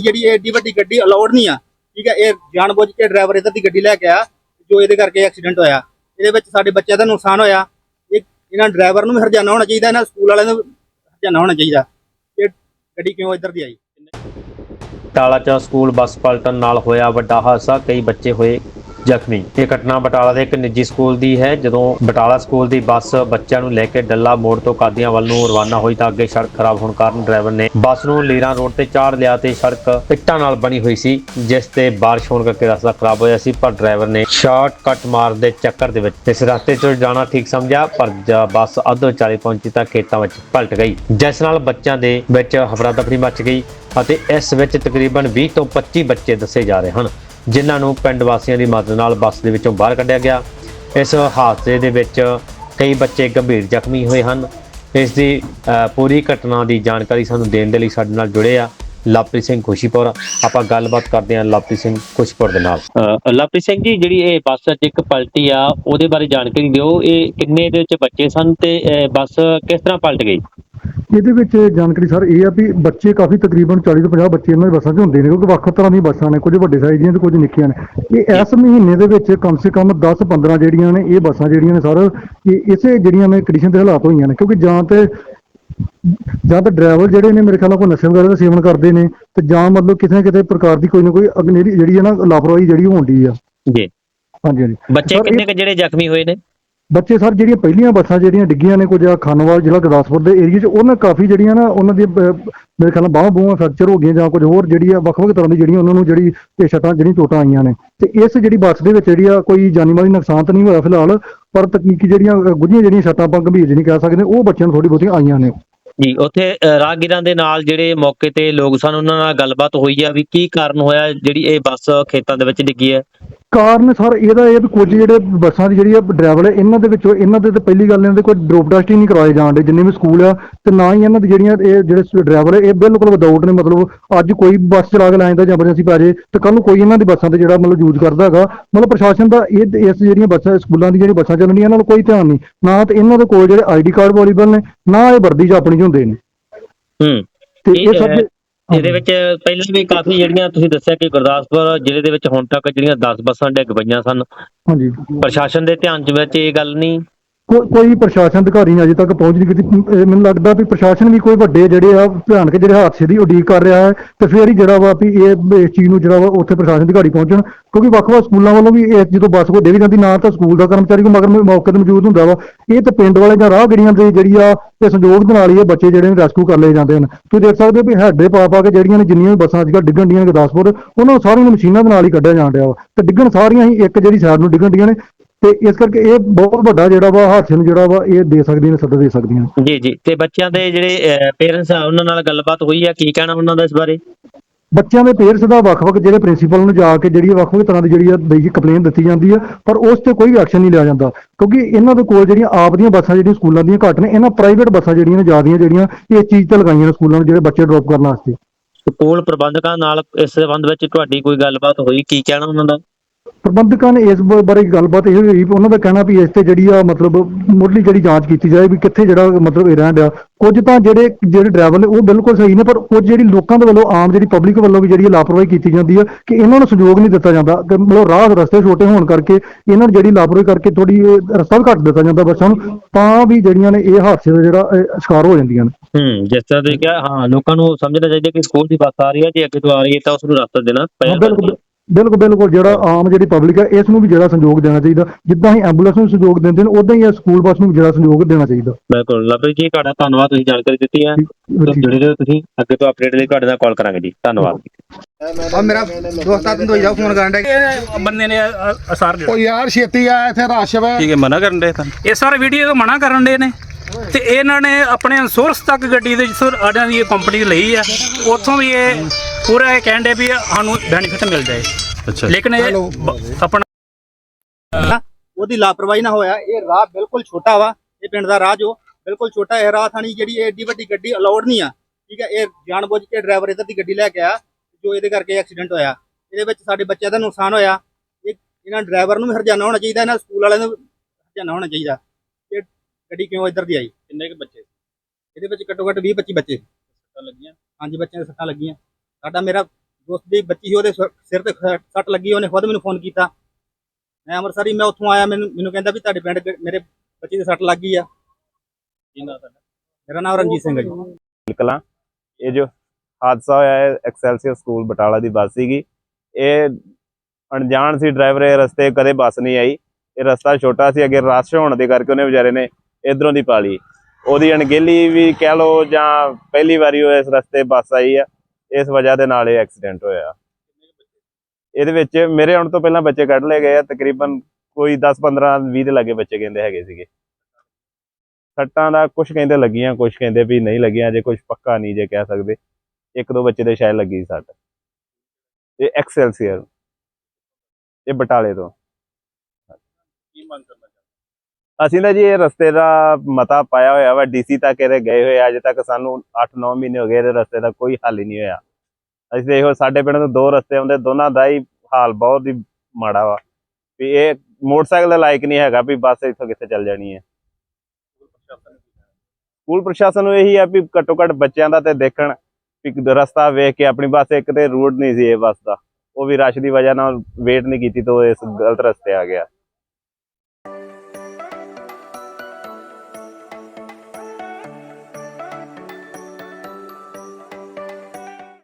ਜਿਹੜੀ ਇਹ ਏਡੀ ਵੱਡੀ ਗੱਡੀ ਅਲਾਉਡ ਨਹੀਂ ਆ, ਠੀਕ ਹੈ ਇਹ ਜਾਣਬੁੱਝ ਕੇ ਡਰਾਈਵਰ ਇੱਧਰ ਦੀ ਗੱਡੀ ਲੈ ਕੇ ਆ, ਜੋ ਇਹਦੇ ਕਰਕੇ ਐਕਸੀਡੈਂਟ ਹੋਇਆ। ਇਹਦੇ ਵਿੱਚ ਸਾਡੇ ਬੱਚਿਆਂ ਦਾ ਨੁਕਸਾਨ ਹੋਇਆ। ਇਹ ਇਹਨਾਂ ਡਰਾਈਵਰ ਨੂੰ ਵੀ ਹਰਜਾਨਾ ਹੋਣਾ ਚਾਹੀਦਾ, ਇਹਨਾਂ ਸਕੂਲ ਵਾਲਿਆਂ ਨੂੰ ਹਰਜਾਨਾ ਹੋਣਾ ਚਾਹੀਦਾ। ਇਹ ਗੱਡੀ ਕਿਉਂ ਇੱਧਰ ਦੀ ਆਈ? ਬਟਾਲਾ ਚ ਸਕੂਲ ਬੱਸ ਪਲਟਣ ਨਾਲ ਹੋਇਆ ਵੱਡਾ ਹਾਦਸਾ, ਕਈ ਬੱਚੇ ਹੋਏ ਜ਼ਖਮੀ। ਇਹ ਘਟਨਾ ਬਟਾਲਾ ਦੇ ਇੱਕ ਨਿੱਜੀ ਸਕੂਲ ਦੀ ਹੈ। ਜਦੋਂ ਬਟਾਲਾ ਸਕੂਲ ਦੀ ਬੱਸ ਬੱਚਿਆਂ ਨੂੰ ਲੈ ਕੇ ਡੱਲਾ ਮੋੜ ਤੋਂ ਕਾਦੀਆਂ ਵੱਲ ਨੂੰ ਰਵਾਨਾ ਹੋਈ ਤਾਂ ਅੱਗੇ ਸੜਕ ਖਰਾਬ ਹੋਣ ਕਾਰਨ ਡਰਾਈਵਰ ਨੇ ਬੱਸ ਨੂੰ ਲੀਰਾਂ ਰੋਡ ਤੇ ਚਾੜ ਲਿਆ ਤੇ ਸੜਕ ਇੱਟਾਂ ਨਾਲ ਬਣੀ ਹੋਈ ਸੀ, ਜਿਸ ਤੇ ਬਾਰਿਸ਼ ਹੋਣ ਕਰਕੇ ਰਸਤਾ ਖਰਾਬ ਹੋਇਆ ਸੀ, ਪਰ ਡਰਾਈਵਰ ਨੇ ਸ਼ਾਰਟ ਕੱਟ ਮਾਰਨ ਦੇ ਚੱਕਰ ਦੇ ਵਿੱਚ ਇਸ ਰਸਤੇ 'ਚ ਜਾਣਾ ਠੀਕ ਸਮਝਿਆ, ਪਰ ਜਦ ਬੱਸ ਅੱਧ ਵਿਚਾਲੇ ਪਹੁੰਚੀ ਤਾਂ ਖੇਤਾਂ ਵਿੱਚ ਪਲਟ ਗਈ। ਜਿਸ ਨਾਲ ਬੱਚਿਆਂ ਦੇ ਵਿੱਚ ਹਫੜਾ ਦਫੜੀ ਮਚ ਗਈ ਅਤੇ ਇਸ ਵਿੱਚ ਤਕਰੀਬਨ 20 ਤੋਂ 25 ਬੱਚੇ ਦੱਸੇ ਜਾ ਰਹੇ ਹਨ। ਜਿਨ੍ਹਾਂ ਨੂੰ ਪਿੰਡ ਵਾਸੀਆਂ ਦੀ ਮਦਦ ਨਾਲ ਬੱਸ ਦੇ ਵਿੱਚੋਂ ਬਾਹਰ ਕੱਢਿਆ ਗਿਆ। ਇਸ ਹਾਦਸੇ ਦੇ ਵਿੱਚ ਕਈ ਬੱਚੇ ਗੰਭੀਰ ਜ਼ਖਮੀ ਹੋਏ ਹਨ। ਇਸ ਦੀ ਪੂਰੀ ਘਟਨਾ ਦੀ ਜਾਣਕਾਰੀ ਸਾਨੂੰ ਦੇਣ ਦੇ ਲਈ ਸਾਡੇ ਨਾਲ ਜੁੜੇ ਆ ਲਵਪ੍ਰੀਤ ਸਿੰਘ ਖੁਸ਼ੀਪੁਰ। ਆਪਾਂ ਗੱਲਬਾਤ ਕਰਦੇ ਹਾਂ ਲਵਪ੍ਰੀਤ ਸਿੰਘ ਖੁਸ਼ੀਪੁਰ ਦੇ ਨਾਲ। ਲਵਪ੍ਰੀਤ ਸਿੰਘ ਜੀ, ਜਿਹੜੀ ਇਹ ਬੱਸ ਇੱਕ ਪਲਟੀ ਆ, ਉਹਦੇ ਬਾਰੇ ਜਾਣਕਾਰੀ ਦਿਓ। ਇਹ ਕਿੰਨੇ ਦੇ ਵਿੱਚ ਬੱਚੇ ਸਨ ਤੇ ਬੱਸ ਕਿਸ ਤਰ੍ਹਾਂ ਪਲਟ ਗਈ? ਇਹਦੇ ਵਿੱਚ ਜਾਣਕਾਰੀ ਸਰ ਇਹ ਆ ਵੀ ਬੱਚੇ ਕਾਫੀ ਤਕਰੀਬਨ 40 ਤੋਂ 50 ਬੱਚੇ ਇਹਨਾਂ ਦੀ ਬੱਸਾਂ 'ਚ ਹੁੰਦੇ ਨੇ ਕਿਉਂਕਿ ਵੱਖ ਤਰ੍ਹਾਂ ਦੀਆਂ ਬੱਸਾਂ ਨੇ ਕੁਝ ਵੱਡੇ ਸਾਈਜ਼ ਦੀਆਂ ਤੇ ਕੁਝ ਨਿੱਕੀਆਂ ਨੇ। ਇਹ ਇਸ ਮਹੀਨੇ ਦੇ ਵਿੱਚ ਕਮ ਸੇ ਕਮ 10 15 ਜਿਹੜੀਆਂ ਨੇ ਇਹ ਬੱਸਾਂ ਜਿਹੜੀਆਂ ਨੇ ਸਰ ਇਹ ਇਸੇ ਜਿਹੜੀਆਂ ਨੇ ਕੰਡੀਸ਼ਨ ਦੇ ਹਾਲਾਤ ਹੋਈਆਂ ਨੇ ਕਿਉਂਕਿ ਜਾਂ ਤੇ ਜਾਂ ਤਾਂ ਡਰਾਈਵਰ ਜਿਹੜੇ ਨੇ ਮੇਰੇ ਖਿਆਲ ਨਾਲ ਕੋਈ ਨਸ਼ੇ ਵਗੈਰਾ ਦਾ ਸੇਵਨ ਕਰਦੇ ਨੇ ਤੇ ਜਾਂ ਮਤਲਬ ਕਿਸੇ ਨਾ ਕਿਸੇ ਪ੍ਰਕਾਰ ਦੀ ਕੋਈ ਨਾ ਕੋਈ ਅਗਨੇਰੀ ਜਿਹੜੀ ਹੈ ਨਾ ਲਾਪਰਵਾਹੀ ਜਿਹੜੀ ਹੁੰਦੀ ਆ। ਜੀ। ਹਾਂਜੀ ਹਾਂਜੀ। ਬੱਚੇ ਕਿੰਨੇ ਕੁ ਜਿਹੜੇ ਜ਼ਖਮੀ ਹੋਏ ਨੇ? ਬੱਚੇ ਸਰ, ਜਿਹੜੀਆਂ ਪਹਿਲੀਆਂ ਬੱਸਾਂ ਜਿਹੜੀਆਂ ਡਿੱਗੀਆਂ ਨੇ ਕੁਝ ਆ ਖਾਨੋਵਾਲ ਜ਼ਿਲ੍ਹਾ ਗੁਰਦਾਸਪੁਰ ਦੇ ਏਰੀਆ 'ਚ, ਉਹਨਾਂ ਕਾਫੀ ਜਿਹੜੀਆਂ ਨਾ ਉਹਨਾਂ ਦੀ ਮੇਰੇ ਖਿਆਲ ਨਾਲ ਬਾਹਾਂ ਬੂਹਾਂ ਫ੍ਰੈਕਚਰ ਹੋ ਗਈਆਂ ਜਾਂ ਕੁਝ ਹੋਰ ਜਿਹੜੀ ਆ ਵੱਖ-ਵੱਖ ਤਰ੍ਹਾਂ ਦੀ ਜਿਹੜੀਆਂ ਉਹਨਾਂ ਨੂੰ ਜਿਹੜੀ ਇਹ ਛੱਟਾਂ ਜਿਹੜੀਆਂ ਚੋਟਾਂ ਆਈਆਂ ਨੇ। ਤੇ ਇਸ ਜਿਹੜੀ ਬੱਸ ਦੇ ਵਿੱਚ ਜਿਹੜੀ ਆ ਕੋਈ ਜਾਨੀ ਮਾਲੀ ਨੁਕਸਾਨ ਤਾਂ ਨਹੀਂ ਹੋਇਆ ਫਿਲਹਾਲ, ਪਰ ਤਕਨੀਕੀ ਜਿਹੜੀਆਂ ਗੁੱਝੀਆਂ ਜਿਹੜੀਆਂ ਛੱਟਾਂ ਆਪਾਂ ਗੰਭੀਰ ਜਿਹੀ ਨਹੀਂ ਕਹਿ ਸਕਦੇ, ਉਹ ਬੱਚਿਆਂ ਨੂੰ ਥੋੜੀ ਬਹੁਤੀਆਂ ਆਈਆਂ ਨੇ। ਜੀ, ਉੱਥੇ ਰਾਹਗੀਰਾਂ ਦੇ ਨਾਲ ਜਿਹੜੇ ਮੌਕੇ ਤੇ ਲੋਕ ਸਨ, ਉਹਨਾਂ ਨਾਲ ਗੱਲਬਾਤ ਹੋਈ ਆ ਵੀ ਕੀ ਕਾਰਨ ਹੋਇਆ ਜਿਹੜੀ ਇਹ ਬੱਸ ਖੇਤਾਂ ਦੇ ਵਿੱਚ ਡਿੱਗੀ ਹੈ? ਕਾਰਨ ਸਰ ਇਹਦਾ ਇਹ ਵੀ ਕੁਝ ਜਿਹੜੇ ਬੱਸਾਂ ਦੀ ਜਿਹੜੀ ਆ ਡਰਾਈਵਰ ਹੈ ਇਹਨਾਂ ਦੇ ਵਿੱਚੋਂ ਇਹਨਾਂ ਦੇ ਤੇ ਪਹਿਲੀ ਗੱਲ ਇਹਨਾਂ ਦੇ ਕੋਈ ਡ੍ਰੌਪ ਟੈਸਟ ਹੀ ਨਹੀਂ ਕਰਵਾਏ ਜਾਂਦੇ ਜਿੰਨੇ ਵੀ ਸਕੂਲ ਆ ਤੇ ਨਾ ਹੀ ਇਹਨਾਂ ਦੀ ਜਿਹੜੀਆਂ ਇਹ ਜਿਹੜੇ ਡਰਾਈਵਰ ਇਹ ਬਿਲਕੁਲ ਵਿਦਆਊਟ ਨੇ ਮਤਲਬ ਅੱਜ ਕੋਈ ਬੱਸ ਚਲਾ ਕੇ ਲਾਇਆ ਤਾਂ ਐਮਰਜੈਂਸੀ ਪੈ ਜੇ ਤੇ ਕੱਲ ਨੂੰ ਕੋਈ ਇਹਨਾਂ ਦੀ ਬੱਸਾਂ ਤੇ ਜਿਹੜਾ ਮਤਲਬ ਯੂਜ਼ ਕਰਦਾ ਹੈਗਾ ਮਤਲਬ ਪ੍ਰਸ਼ਾਸਨ ਦਾ ਇਹ ਇਸ ਜਿਹੜੀਆਂ ਬੱਸਾਂ ਸਕੂਲਾਂ ਦੀ ਜਿਹੜੀ ਬੱਸਾਂ ਚੱਲਣੀਆਂ ਇਹਨਾਂ ਨੂੰ ਕੋਈ ਧਿਆਨ ਨਹੀਂ ਨਾ ਤੇ ਇਹਨਾਂ ਦੇ ਕੋਲ ਜਿਹੜੇ ਆਈਡੀ ਕਾਰਡ ਅਵੇਲੇਬਲ ਨੇ ਨਾ ਇਹ ਵਰਦੀ 'ਚ ਆਪਣੀ ਹੁੰਦੇ ਨੇ। ਹੂੰ। ਤੇ ਇਹ, ਸਭ ਇਹਦੇ ਵਿੱਚ ਪਹਿਲਾਂ ਵੀ ਕਾਫੀ ਜਿਹੜੀਆਂ ਤੁਸੀਂ ਦੱਸਿਆ ਕਿ ਗੁਰਦਾਸਪੁਰ ਜ਼ਿਲ੍ਹੇ ਦੇ ਵਿੱਚ ਹੁਣ ਤੱਕ ਜਿਹੜੀਆਂ 10 ਬੱਸਾਂ ਡਿੱਗ ਪਈਆਂ ਸਨ। ਹਾਂਜੀ। ਪ੍ਰਸ਼ਾਸਨ ਦੇ ਧਿਆਨ 'ਚ ਵਿੱਚ ਇਹ ਗੱਲ ਨਹੀਂ ਕੋਈ ਪ੍ਰਸ਼ਾਸਨ ਅਧਿਕਾਰੀ ਨੇ ਅਜੇ ਤੱਕ ਪਹੁੰਚ ਨਹੀਂ ਕੀਤੀ। ਅਹ ਮੈਨੂੰ ਲੱਗਦਾ ਵੀ ਪ੍ਰਸ਼ਾਸਨ ਵੀ ਕੋਈ ਵੱਡੇ ਜਿਹੜੇ ਆ, ਭਿਆਨਕ ਜਿਹੜੇ ਹਾਦਸੇ ਦੀ ਉਡੀਕ ਕਰ ਰਿਹਾ ਹੈ ਤੇ ਫਿਰ ਹੀ ਜਿਹੜਾ ਵਾ ਵੀ ਇਹ, ਇਸ ਚੀਜ਼ ਨੂੰ ਜਿਹੜਾ ਵਾ ਉੱਥੇ ਪ੍ਰਸ਼ਾਸਨ ਅਧਿਕਾਰੀ ਪਹੁੰਚਣ। ਕਿਉਂਕਿ ਵੱਖ-ਵੱਖ ਸਕੂਲਾਂ ਵੱਲੋਂ ਵੀ ਇਹ ਜਦੋਂ ਬੱਸ ਕੋ ਡਿੱਗ ਜਾਂਦੀ, ਨਾ ਤਾਂ ਸਕੂਲ ਦਾ ਕਰਮਚਾਰੀ ਕੋ ਮਗਰ ਮੌਕੇ ਤੇ ਮੌਜੂਦ ਹੁੰਦਾ ਵਾ। ਇਹ ਤੇ ਪਿੰਡ ਵਾਲੇ ਜਾਂ ਰਾਹਗੀਰੀਆਂ ਦੇ ਜਿਹੜੀ ਆ, ਤੇ ਸੰਯੋਗ ਦੇ ਨਾਲ ਹੀ ਇਹ ਬੱਚੇ ਜਿਹੜੇ ਨੇ ਰੈਸਕਿਊ ਕਰ ਲਏ ਜਾਂਦੇ ਹਨ। ਤੁਸੀਂ ਦੇਖ ਸਕਦੇ ਹੋ ਵੀ ਹੈਡੇ ਪਾ ਪਾ ਕੇ ਜਿਹੜੀਆਂ ਨੇ ਜਿੰਨੀਆਂ ਵੀ ਬੱਸਾਂ ਅੱਜ ਕੱਲ੍ਹ ਡਿੱਗਣ ਡੀਆਂ ਗੁਰਦਾਸਪੁਰ, ਉਹਨਾਂ ਨੂੰ ਸਾਰੀਆਂ ਨੂੰ ਮਸ਼ੀਨਾਂ ਦੇ ਨਾਲ ਹੀ ਕੱਢਿਆ ਜਾਣ ਰਿਹਾ ਵਾ। ਤੇ ਡਿੱਗਣ ਸਾਰੀਆਂ ਹੀ ਇੱਕ ਜਿਹੜੀ ਸਾਈਡ ਨੂੰ ਡਿੱਗਣ ਡੀਆਂ ਨੇ। ਤੇ ਇਸ ਕਰਕੇ ਇਹ ਬਹੁਤ ਵੱਡਾ ਜਿਹੜਾ ਵਾ ਹਾਦਸੇ ਨੂੰ ਜਿਹੜਾ ਵਾ ਇਹ ਦੇ ਸਕਦੀਆਂ ਨੇ ਸੱਦਾ ਦੇ ਸਕਦੀਆਂ ਜੀ ਜੀ। ਤੇ ਬੱਚਿਆਂ ਦੇ ਜਿਹੜੇ ਪੇਰੈਂਟਸ ਆ ਉਹਨਾਂ ਨਾਲ ਗੱਲਬਾਤ ਹੋਈ ਆ? ਕੀ ਕਹਿਣਾ ਉਹਨਾਂ ਦਾ ਇਸ ਬਾਰੇ? ਬੱਚਿਆਂ ਦੇ ਪੇਰੈਂਟਸ ਦਾ ਵੱਖ-ਵੱਖ ਜਿਹੜੇ ਪ੍ਰਿੰਸੀਪਲ ਨੂੰ ਜਾ ਕੇ ਜਿਹੜੀ ਵੱਖ-ਵੱਖ ਤਰ੍ਹਾਂ ਦੀ ਜਿਹੜੀ ਆ ਬਈ ਕੰਪਲੇਨ ਦਿੱਤੀ ਜਾਂਦੀ ਆ ਪਰ ਉਸ ਤੇ ਕੋਈ ਐਕਸ਼ਨ ਨਹੀਂ ਲਿਆ ਜਾਂਦਾ। ਕਿਉਂਕਿ ਇਹਨਾਂ ਦੇ ਕੋਲ ਜਿਹੜੀਆਂ ਆਪ ਦੀਆਂ ਬੱਸਾਂ ਜਿਹੜੀਆਂ ਸਕੂਲਾਂ ਦੀਆਂ ਘੱਟ ਨੇ ਇਹਨਾਂ ਪ੍ਰਾਈਵੇਟ ਬੱਸਾਂ ਜਿਹੜੀਆਂ ਨੇ ਜ਼ਿਆਦੀਆਂ ਜਿਹੜੀਆਂ ਇਹ ਚੀਜ਼ ਤੇ ਲਗਾਈਆਂ ਨੇ ਸਕੂਲਾਂ ਨੂੰ ਜਿਹੜੇ ਬੱਚੇ ਡ੍ਰੌਪ ਕਰਨ ਵਾਸਤੇ। ਸਕੂਲ ਪ੍ਰਬੰਧਕਾਂ ਨਾਲ ਇਸ ਸੰਬੰਧ ਵਿੱਚ ਤੁਹਾਡੀ ਕੋਈ ਗੱਲਬਾਤ ਹੋਈ? ਕੀ ਕਹਿਣਾ ਉਹਨਾਂ ਦਾ? ਪ੍ਰਬੰਧਕਾਂ ਨੇ ਇਸ ਬ- ਬਾਰੇ ਗੱਲਬਾਤ ਇਹ ਹੋਈ ਵੀ ਉਹਨਾਂ ਦਾ ਕਹਿਣਾ ਵੀ ਇਸ ਤੇ ਜਿਹੜੀ ਆ ਮਤਲਬ ਮੁੱਢਲੀ ਜਿਹੜੀ ਜਾਂਚ ਕੀਤੀ ਜਾਏ ਵੀ ਕਿੱਥੇ ਜਿਹੜਾ ਮਤਲਬ ਇਹ ਰਹਿਣ ਡਿਆ। ਕੁਝ ਤਾਂ ਜਿਹੜੇ ਜਿਹੜੇ ਡਰਾਈਵਰ ਨੇ ਉਹ ਬਿਲਕੁਲ ਸਹੀ ਨੇ ਪਰ ਕੁਝ ਜਿਹੜੀ ਲੋਕਾਂ ਦੇ ਵੱਲੋਂ ਆਮ ਜਿਹੜੀ ਪਬਲਿਕ ਵੱਲੋਂ ਵੀ ਜਿਹੜੀ ਲਾਪਰਵਾਹੀ ਕੀਤੀ ਜਾਂਦੀ ਆ ਕਿ ਇਹਨਾਂ ਨੂੰ ਸਹਿਯੋਗ ਨਹੀਂ ਦਿੱਤਾ ਜਾਂਦਾ। ਕਿ ਮਤਲਬ ਰਾਹ ਰਸਤੇ ਛੋਟੇ ਹੋਣ ਕਰਕੇ ਇਹਨਾਂ ਨੂੰ ਜਿਹੜੀ ਲਾਪਰਵਾਹੀ ਕਰਕੇ ਥੋੜੀ ਰਸਤਾ ਵੀ ਘੱਟ ਦਿੱਤਾ ਜਾਂਦਾ ਬੱਸਾਂ ਨੂੰ ਤਾਂ ਵੀ ਜਿਹੜੀਆਂ ਨੇ ਇਹ ਹਾਦਸੇ ਦਾ ਜਿਹੜਾ ਇਹ ਸ਼ਿਕਾਰ ਹੋ ਜਾਂਦੀਆਂ ਨੇ। ਹੂੰ ਜਿਸ ਤਰ੍ਹਾਂ ਤੁਸੀਂ ਕਿਹਾ ਹਾਂ ਲੋਕਾਂ ਨੂੰ ਸਮਝਣਾ ਚਾਹੀਦਾ ਕਿ ਸਕੂਲ ਦੀ ਬੱਸ ਆ ਰਹੀ ਹੈ ਜੇ ਅੱਗੇ ਤੋਂ ਆ ਰਹੀ ਹੈ ਤਾਂ ਉਸ ਨੂੰ ਰਸਤਾ ਦੇਣਾ ਹਾਂ, ਬਿਲਕੁਲ। ਬਿਲਕੁਲ ਬਿਲਕੁਲ ਜਿਹੜਾ ਆਮ ਜਿਹੜੀ ਪਬਲਿਕ ਹੈ ਇਸ ਨੂੰ ਵੀ ਜਿਹੜਾ ਸੰਯੋਗ ਦੇਣਾ ਚਾਹੀਦਾ। ਜਿੱਦਾਂ ਹੀ ਐਂਬੂਲੈਂਸ ਨੂੰ ਸੰਯੋਗ ਦਿੰਦੇ ਨੇ ਉਦਾਂ ਹੀ ਇਹ ਸਕੂਲ ਬੱਸ ਨੂੰ ਵੀ ਜਿਹੜਾ ਸੰਯੋਗ ਦੇਣਾ ਚਾਹੀਦਾ। ਬਿਲਕੁਲ ਲਵਪ੍ਰੀਤ ਜੀ ਤੁਹਾਡਾ ਧੰਨਵਾਦ ਤੁਸੀਂ ਜਾਣਕਾਰੀ ਦਿੱਤੀ ਹੈ। ਜੁੜੇ ਰਹੋ ਤੁਸੀਂ ਅੱਗੇ ਤੋਂ ਅਪਡੇਟ ਲਈ ਤੁਹਾਡੇ ਨਾਲ ਕਾਲ ਕਰਾਂਗੇ ਜੀ। ਧੰਨਵਾਦ। ਆ ਮੇਰਾ ਦੋਸਤ ਤੰਦੋਈ ਦਾ ਫੋਨ ਕਰਨ ਇਹ ਬੰਦੇ ਨੇ ਅਸਾਰ ਉਹ ਯਾਰ ਛੇਤੀ ਆ ਇੱਥੇ ਰਸ਼ ਵਾ। ਠੀਕ ਹੈ ਮਨਾ ਕਰਨ ਦੇ ਤਾਂ ਇਹ ਸਾਰੇ ਵੀਡੀਓ ਤੋਂ ਮਨਾ ਕਰਨ ਦੇ ਨੇ। ਤੇ ਇਹਨਾਂ ਨੇ ਆਪਣੇ ਸੋਰਸ ਤੱਕ ਗੱਡੀ ਦੇ ਜਿਸ ਆਡਾਂ ਦੀ ਇਹ ਕੰਪਨੀ ਲਈ ਆ। ਉੱਥੋਂ ਵੀ ਇਹ ਪੂਰਾ ਇਹ ਕਹਿੰਦੇ ਵੀ ਸਾਨੂੰ ਬੈਨੀਫਿਟ ਮਿਲ ਜਾਏ। ਅੱਛਾ। ਲੇਕਿਨ ਇਹ ਬ- ਆਪਣਾ ਉਹਦੀ ਲਾਪਰਵਾਹੀ ਨਾ ਹੋਇਆ ਇਹ ਰਾਹ ਬਿਲਕੁਲ ਛੋਟਾ ਵਾ ਇਹ ਪਿੰਡ ਦਾ ਰਾਹ ਜੋ ਬਿਲਕੁਲ ਛੋਟਾ ਇਹ ਰਾਹ ਥਾਣੀ ਜਿਹੜੀ ਇਹ ਏਡੀ ਵੱਡੀ ਗੱਡੀ ਅਲਾਉਡ ਨਹੀਂ ਆ। ਠੀਕ ਹੈ ਇਹ ਜਾਣਬੁੱਝ ਕੇ ਡਰਾਈਵਰ ਇੱਧਰ ਦੀ ਗੱਡੀ ਲੈ ਕੇ ਆ ਜੋ ਇਹਦੇ ਕਰਕੇ ਐਕਸੀਡੈਂਟ ਹੋਇਆ। ਇਹਦੇ ਵਿੱਚ ਸਾਡੇ ਬੱਚਿਆਂ ਦਾ ਨੁਕਸਾਨ ਹੋਇਆ। ਇਹ ਇਹਨਾਂ ਡਰਾਈਵਰ ਨੂੰ ਵੀ ਹਰਜਾਨਾ ਹੋਣਾ ਚਾਹੀਦਾ ਇਹਨਾਂ ਸਕੂਲ ਵਾਲਿਆਂ ਨੂੰ ਵੀ ਹਰਜਾਨਾ ਹੋਣਾ ਚਾਹੀਦਾ। ਇਹ ਗੱਡੀ ਕਿਉਂ ਇੱਧਰ ਦੀ ਆਈ? ਕਿੰਨੇ ਕੁ ਬੱਚੇ? ਇਹਦੇ ਵਿੱਚ ਘੱਟੋ ਘੱਟ 20 25 ਬੱਚੇ। ਸੱਟਾਂ ਲੱਗੀਆਂ? ਹਾਂਜੀ ਬੱਚਿਆਂ ਦੇ ਸੱਟਾਂ ਲੱਗੀਆਂ। ਸਾਡਾ ਮੇਰਾ ਦੋਸਤ ਦੀ ਬੱਚੀ ਸੀ, ਉਹਦੇ ਸ- ਸਿਰ ਤੇ ਖ- ਸੱਟ ਲੱਗੀ, ਉਹਨੇ ਖੁਦ ਮੈਨੂੰ ਫੋਨ ਕੀਤਾ। ਮੈਂ ਅੰਮ੍ਰਿਤਸਰ, ਮੈਂ ਉੱਥੋਂ ਆਇਆ, ਮੈਨੂੰ ਮੈਨੂੰ ਕਹਿੰਦਾ ਵੀ ਤੁਹਾਡੇ ਪਿੰਡ ਗ- ਮੇਰੇ ਬੱਚੀ ਦੇ ਸੱਟ ਲੱਗੀ ਆ। ਮੇਰਾ ਨਾਮ ਰਣਜੀਤ ਸਿੰਘ ਹੈ ਜੀ। ਕਲਾਂ ਇਹ ਜੋ ਹਾਦਸਾ ਹੋਇਆ ਹੈ ਐਕਸੈਲਸੀਅਰ ਸਕੂਲ ਬਟਾਲਾ ਦੀ ਬੱਸ ਸੀਗੀ। ਇਹ ਅਣਜਾਣ ਸੀ ਡਰਾਈਵਰ, ਇਹ ਰਸਤੇ ਕਦੇ ਬੱਸ ਨਹੀਂ ਆਈ। ਇਹ ਰਸਤਾ ਛੋਟਾ ਸੀ, ਅੱਗੇ ਰਸ਼ ਹੋਣ ਦੇ ਕਰਕੇ ਉਹਨੇ ਵਿਚਾਰੇ ਨੇ ਇਧਰੋਂ ਦੀ ਪਾ ਲਈ। ਉਹਦੀ ਅਣਗਹਿਲੀ ਵੀ ਕਹਿ ਲਓ ਜਾਂ ਪਹਿਲੀ ਵਾਰੀ ਉਹ ਇਸ ਰਸਤੇ ਬੱਸ ਆਈ ਆ। ਇਸ ਵਜ੍ਹਾ ਦੇ ਨਾਲ ਇਹ ਐਕਸੀਡੈਂਟ ਹੋਇਆ। ਇਹਦੇ ਵਿੱਚ ਮੇਰੇ ਆਉਣ ਤੋਂ ਪਹਿਲਾਂ ਬੱਚੇ ਕੱਢ ਲਏ ਗਏ ਆ, ਤਕਰੀਬਨ ਕੋਈ 10 15 20 ਦੇ ਲਾਗੇ ਬੱਚੇ ਕਹਿੰਦੇ ਹੈਗੇ ਸੀਗੇ। ਸੱਟਾਂ ਦਾ ਕੁਝ ਕਹਿੰਦੇ ਲੱਗੀਆਂ ਕੁਝ ਕਹਿੰਦੇ ਵੀ ਨਹੀਂ ਲੱਗੀਆਂ ਜੇ ਕੁਝ ਪੱਕਾ ਨਹੀਂ ਜੇ ਕਹਿ ਸਕਦੇ। ਇੱਕ ਦੋ ਬੱਚੇ ਦੇ ਸ਼ਾਇਦ ਲੱਗੀ ਸੱਟ। ਇਹ ਐਕਸੈਲਸੀਅਰ ਇਹ ਬਟਾਲੇ ਤੋਂ। ਅਸੀਂ ਤਾਂ ਜੀ ਇਹ ਰਸਤੇ ਦਾ ਮਤਾ ਪਾਇਆ ਹੋਇਆ ਵਾ ਡੀਸੀ ਤੱਕ ਇਹਦੇ ਗਏ ਹੋਏ ਆ, ਅਜੇ ਤੱਕ ਸਾਨੂੰ 8-9 ਮਹੀਨੇ ਹੋ ਗਏ ਇਹਦੇ ਰਸਤੇ ਦਾ ਕੋਈ ਹੱਲ ਹੀ ਨਹੀਂ ਹੋਇਆ। ਅਸੀਂ ਦੇਖੋ ਸਾਡੇ ਪਿੰਡ ਤੋਂ ਦੋ ਰਸਤੇ ਆਉਂਦੇ ਦੋਨਾਂ ਦਾ ਹੀ ਹਾਲ ਬਹੁਤ ਹੀ ਮਾੜਾ ਵਾ। ਵੀ ਇਹ ਮੋਟਰਸਾਈਕਲ ਦੇ ਲਾਇਕ ਨਹੀਂ ਹੈਗਾ ਵੀ ਬੱਸ ਇੱਥੋਂ ਕਿੱਥੇ ਚੱਲ ਜਾਣੀ ਹੈ। ਸਕੂਲ ਪ੍ਰਸ਼ਾਸਨ ਨੂੰ ਇਹੀ ਆ ਵੀ ਘੱਟੋ ਘੱਟ ਬੱਚਿਆਂ ਦਾ ਤੇ ਦੇਖਣ ਵੀ ਰਸਤਾ ਵੇਖ ਕੇ ਆਪਣੀ ਬੱਸ ਇੱਕ ਤੇ ਰੂਟ ਨਹੀਂ ਸੀ ਇਹ ਬੱਸ ਦਾ। ਉਹ ਵੀ ਰਸ਼ ਦੀ ਵਜ੍ਹਾ ਨਾਲ ਵੇਟ ਨਹੀਂ ਕੀਤੀ ਤਾਂ ਉਹ ਇਸ ਗਲਤ ਰਸਤੇ ਆ ਗਿਆ।